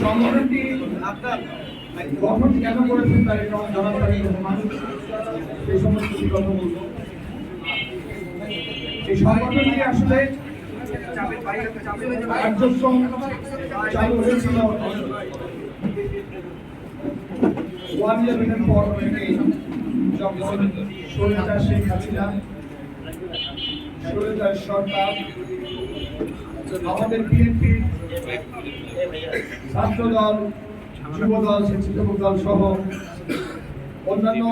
সংগঠনটি গঠন কেন করেছেন তার এটা তারিখ রহমান সেই সমস্ত কথা এই সংগঠনটি আসলে কার্যক্রম চালু হয়েছিল ওয়ান যখন সরকার শেখ আমাদের বিএনপি দল সহ অন্যান্য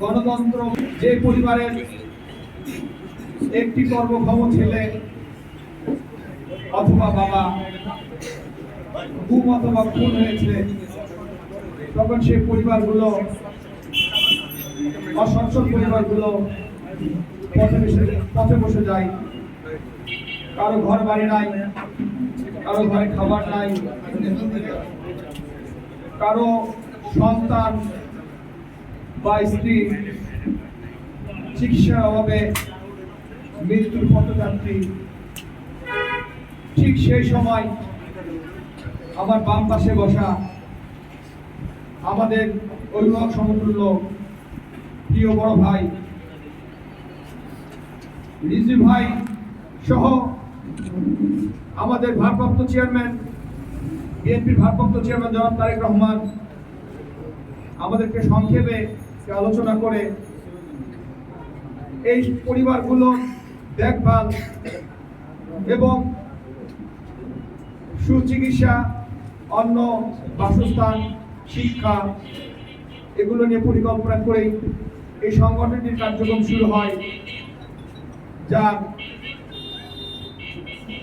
গণতন্ত্র, যে পরিবারের একটি কর্মক্ষম ছেলে অথবা বাবা গুম অথবা খুন হয়েছে তখন সেই পরিবারগুলো অসচ্ছল পরিবারগুলো পথে বসে পথে বসে যায়। কারও ঘর বাড়ি নাই, কারও ঘরে খাবার নাই, কারও সন্তান বা স্ত্রী চিকিৎসার অভাবে মৃত্যুর পথযাত্রী। ঠিক সেই সময় আমার বাম পাশে বসা আমাদের অভিভাবক সমতুল্য প্রিয় বড় ভাই রিজু ভাই সহ আমাদের ভারপ্রাপ্ত চেয়ারম্যান, বিএনপির ভারপ্রাপ্ত চেয়ারম্যান জনাব তারেক রহমান আমাদেরকে সংক্ষেপে আলোচনা করে এই পরিবারগুলো দেখভাল এবং সুচিকিৎসা, অন্ন, বাসস্থান, শিক্ষা, এগুলো নিয়ে পরিকল্পনা করেই এই সংগঠনটির কার্যক্রম শুরু হয় যা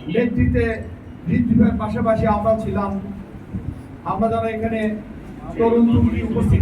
নেতৃত্বে হৃদয়ের পাশাপাশি আমরা ছিলাম। আমরা যারা এখানে তরুণী উপস্থিত